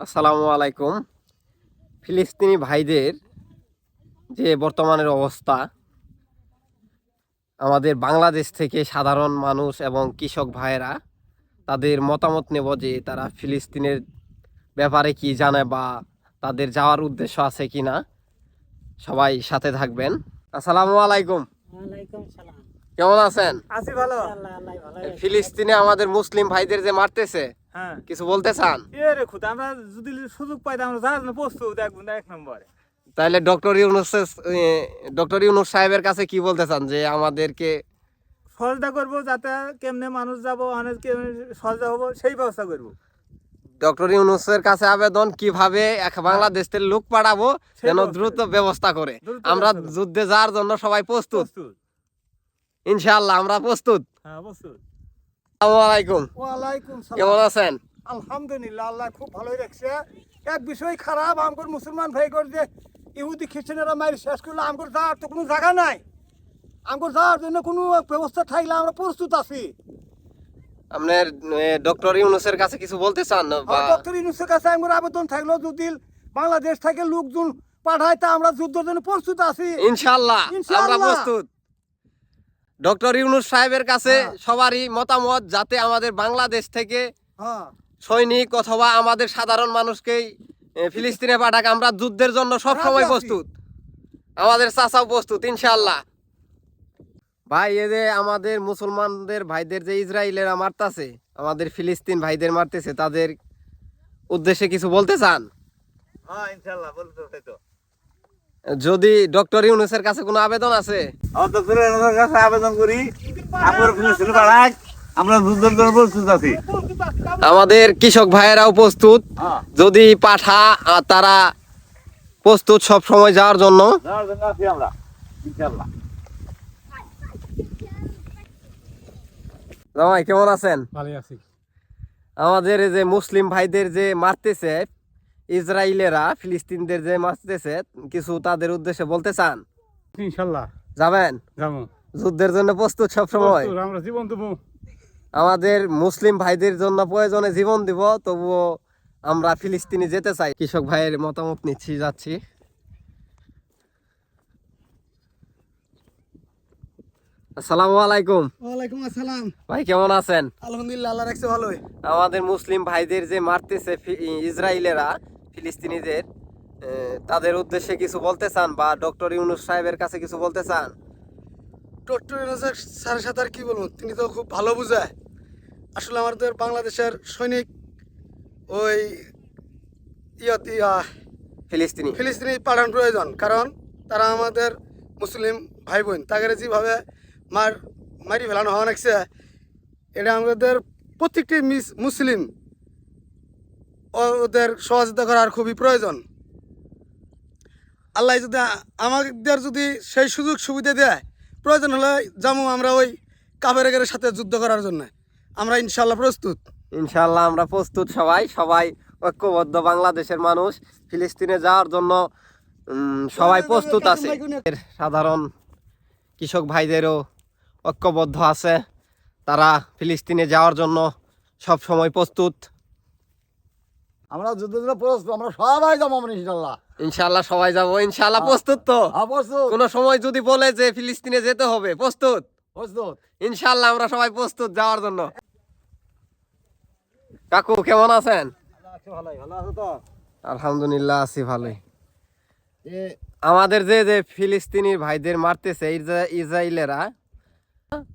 আসসালামু আলাইকুম। ফিলিস্তিনি ভাইদের যে বর্তমানের অবস্থা আমাদের বাংলাদেশ থেকে সাধারণ মানুষ এবং কৃষক ভাইয়েরা তাদের মতামত নেব যে তারা ফিলিস্তিনের ব্যাপারে কি জানে বা তাদের যাওয়ার উদ্দেশ্য আছে কি না সবাই সাথে থাকবেন। আসসালামু আলাইকুম। কেমন আছেন? আছি ভালো। আল্লাহ আল্লাহ ভালো। ফিলিস্তিনে আমাদের মুসলিম ভাইদের যে মারতেছে হ্যাঁ। কিছু বলতে চান? এ রে খুদ আমরা যদি সুযোগ পাইতাম আমরা যাওয়ার জন্য প্রস্তুত এক এক নম্বরে। তাহলে ডক্টর ইউনুস ডক্টর ইউনুস সাহেবের কাছে কি বলতে চান যে আমাদেরকে সহজটা করব যাতে কেমনে মানুষ যাব অনেক কেমনে সহজটা হব সেই ব্যবস্থা করব। ডক্টর ইউনুসের কাছে আবেদন কীভাবে এক বাংলাদেশ থেকে লোক পাঠাবো যেন দ্রুত ব্যবস্থা করে। আমরা যুদ্ধে যাওয়ার জন্য সবাই প্রস্তুত। প্রস্তুত। ইনশাআল্লাহ আমরা প্রস্তুত। হ্যাঁ প্রস্তুত। আসসালামু কেমন আছেন? আলহামদুলিল্লাহ আল্লাহ খুব ভালোই রাখছে। এক বিষয় খারাপ আমগর মুসলমান ভাই কর যে ইহুদি খ্রিস্টানেরা মারি শেষ করলে আমগর যাওয়ার তো কোনো জায়গা নাই। আমগর যাওয়ার জন্য কোনো ব্যবস্থা থাকলে আমরা প্রস্তুত আছি। আপনার ডক্টর ইউনুসের কাছে কিছু বলতে চান বা ডক্টর ইউনুসের কাছে আমগর আবেদন থাকল যদি বাংলাদেশ থেকে লোকজন পাঠায় তা আমরা যুদ্ধের জন্য প্রস্তুত আছি। ইনশাল্লাহ আমরা প্রস্তুত। ডক্টর ইউনুস সাহেবের কাছে হ্যাঁ। সবারই মতামত যাতে আমাদের বাংলাদেশ থেকে হ্যাঁ। সৈনিক অথবা আমাদের সাধারণ মানুষকেই ফিলিস্তিনে পাঠাক। আমরা যুদ্ধের জন্য সব সময় প্রস্তুত। আমাদের চাচাও প্রস্তুত ইনশাআল্লাহ। ভাই এই যে আমাদের মুসলমানদের ভাইদের যে ইসরায়েলেরা মারতাছে আমাদের ফিলিস্তিন ভাইদের মারতেছে তাদের উদ্দেশ্যে কিছু বলতে চান? হ্যাঁ ইনশাল্লাহ বলতে তো। যদি ডক্টর ইউনুসের কাছে কোনো আবেদন আছে? আমরা তো ফিরে কাছে আবেদন করি আমরা ফিলিস্তিন পাড়ায় আমরা যুদ্ধের প্রস্তুত আছি। আমাদের কৃষক ভাইয়েরাও প্রস্তুত হ্যাঁ। যদি পাঠা তারা প্রস্তুত সব সময় যাওয়ার জন্য। যাওয়ার জন্য আছি আমরা ইনশাল্লাহ জামাই কেমন আছেন? আছি। আমাদের এই যে মুসলিম ভাইদের যে মারতেছে ইসরায়েলেরা ফিলিস্তিনদের যে মারতেছে কিছু তাদের উদ্দেশ্যে বলতে চান? ইনশাল্লাহ। যাবেন? যাব। যুদ্ধের জন্য প্রস্তুত সব সময় আমরা জীবন দেবো। আমাদের মুসলিম ভাইদের জন্য প্রয়োজনে জীবন দিব তবুও আমরা ফিলিস্তিনে যেতে চাই। কৃষক ভাইয়ের মতামত নিচ্ছি যাচ্ছি। আসসালামু আলাইকুম। ওয়ালাইকুম আসসালাম। ভাই কেমন আছেন? আলহামদুলিল্লাহ আল্লাহ রাখছে ভালোই। আমাদের মুসলিম ভাইদের যে মারতেছে ইসরায়েলেরা ফিলিস্তিনিদের তাদের উদ্দেশ্যে কিছু বলতে চান বা ডক্টর ইউনুস সাহেবের কাছে কিছু বলতে চান? ডক্টর ইউনুসের স্যারের সাথে আর কি বলব? তিনি তো খুব ভালো বুঝায়। আসলে আমাদের বাংলাদেশের সৈনিক ওই ইয়া ফিলিস্তিনি। ফিলিস্তিনি পাঠান প্রয়োজন। কারণ তারা আমাদের মুসলিম ভাই বোন তাদের যেভাবে মার মারি ফেলানো হওয়া লাগছে এটা আমাদের প্রত্যেকটি মিস- মুসলিম ওদের সহযোগিতা করার খুবই প্রয়োজন। আল্লাহ যদি আমাদের যদি সেই সুযোগ সুবিধা দেয়, প্রয়োজন হলে যেমন আমরা ওই কাবেরেগের সাথে যুদ্ধ করার জন্য। আমরা ইনশাল্লাহ প্রস্তুত। ইনশাল্লাহ আমরা প্রস্তুত সবাই। সবাই ঐক্যবদ্ধ বাংলাদেশের মানুষ। ফিলিস্তিনে যাওয়ার জন্য সবাই প্রস্তুত আছে। সাধারণ কৃষক ভাইদেরও ঐক্যবদ্ধ আছে। তারা ফিলিস্তিনে যাওয়ার জন্য সব সময় প্রস্তুত। আমরা যুদ্ধের জন্য প্রস্তুত আমরা সবাই যাব আমরা ইনশাল্লাহ। ইনশাল্লাহ সবাই যাব ইনশাল্লাহ প্রস্তুত তো। প্রস্তুত। কোনো সময় যদি বলে যে ফিলিস্তিনে যেতে হবে প্রস্তুত। প্রস্তুত। ইনশাল্লাহ আমরা সবাই প্রস্তুত যাওয়ার জন্য। কাকু কেমন আছেন? আলহামদুলিল্লাহ আছি ভালোই। আমাদের যে যে ফিলিস্তিনি ভাইদের মারতেছে ইসরা- ইসরায়েলেরা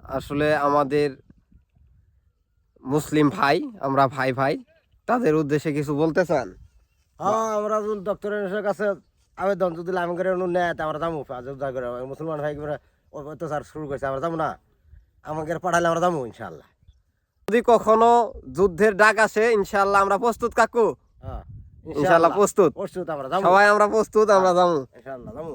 আসলে আমাদের মুসলিম ভাই আমরা ভাই ভাই তাদের উদ্দেশ্যে কিছু বলতে চান? হ্যাঁ আমরা ডক্টরের কাছে আবেদন যদি আমাকে নেয় আমরা যাব যুদ্ধ করে। মুসলমান ভাই অত্যাচার শুরু করছে আমরা যাব না। আমাকে পাঠালে আমরা যাব ইনশাল্লাহ যদি কখনো যুদ্ধের ডাক আসে ইনশাল্লাহ আমরা প্রস্তুত কাকু। হ্যাঁ ইনশাল্লাহ প্রস্তুত। প্রস্তুত আমরা যাব সবাই আমরা প্রস্তুত আমরা যাব ইনশাল্লাহ যাব